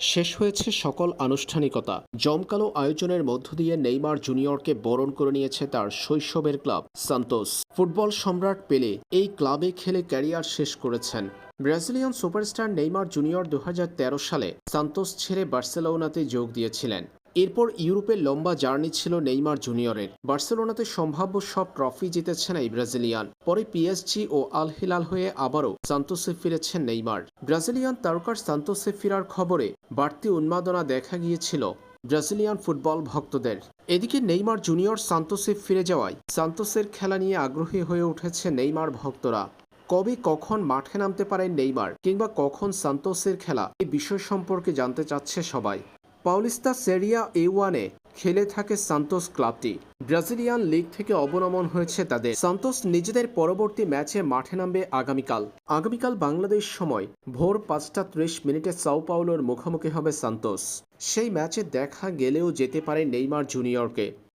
শেষ হয়েছে সকল আনুষ্ঠানিকতা। জমকালো আয়োজনের মধ্য দিয়ে নেইমার জুনিয়রকে বরণ করে নিয়েছে তার শৈশবের ক্লাব, সান্তোস। ফুটবল সম্রাট পেলে এই ক্লাবে খেলে ক্যারিয়ার শেষ করেছেন। ব্রাজিলিয়ান সুপারস্টার নেইমার জুনিয়র দু হাজার তেরো সালে সান্তোস ছেড়ে বার্সেলোনাতে যোগ দিয়েছিলেন। এরপর ইউরোপের লম্বা জার্নি ছিল নেইমার জুনিয়রের। বার্সেলোনাতে সম্ভাব্য সব ট্রফি জিতেছেন এই ব্রাজিলিয়ান। পরে পিএসজি ও আল হিলাল হয়ে আবারও সান্তোসে ফিরেছেন নেইমার। ব্রাজিলিয়ান তারকার সান্তোসে ফেরার খবরে বাড়তি উন্মাদনা দেখা গিয়েছিল ব্রাজিলিয়ান ফুটবল ভক্তদের। এদিকে নেইমার জুনিয়র সান্তোসে ফিরে যাওয়ায় সান্তোসের খেলা নিয়ে আগ্রহী হয়ে উঠেছে নেইমার ভক্তরা। কবে কখন মাঠে নামতে পারেন নেইমার কিংবা কখন সান্তোসের খেলা এই বিষয় সম্পর্কে জানতে চাচ্ছে সবাই। পাউলিস্তা সেরিয়া এ ওয়ানে খেলে থাকে সান্তোস ক্লাবটি। ব্রাজিলিয়ান লিগ থেকে অবনমন হয়েছে তাদের। সান্তোস নিজেদের পরবর্তী ম্যাচে মাঠে নামবে আগামীকাল। আগামীকাল বাংলাদেশ সময় ভোর পাঁচটা ত্রিশ মিনিটে সাও পাউলোর মুখোমুখি হবে সান্তোস। সেই ম্যাচে দেখা গেলেও যেতে পারে নেইমার জুনিয়রকে।